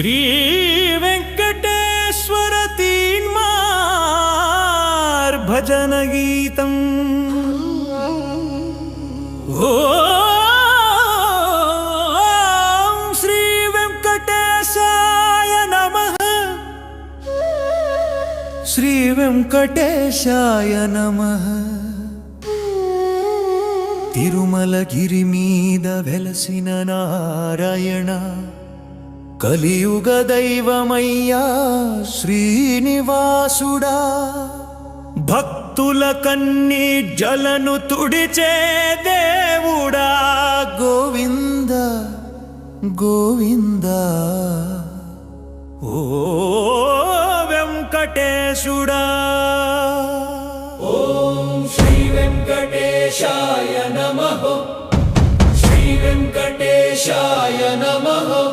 శ్రీ వెంకటేశ్వర తీన్మార్ భజన గీతం. ఓ శ్రీ వెంకటేశాయ నమ. శ్రీ వెంకటేశాయ నమ. తిరుమల గిరి మీద వెలసిన నారాయణ కలియుగ దైవమయ్యా శ్రీనివాసుడా. భక్తుల కన్నీ జలను తుడిచే దేవుడా. గోవింద గోవింద. ఓ వెంకటేశుడా. ఓం శ్రీ వెంకటేశాయ నమ. శ్రీ వెంకటేశాయ నమ.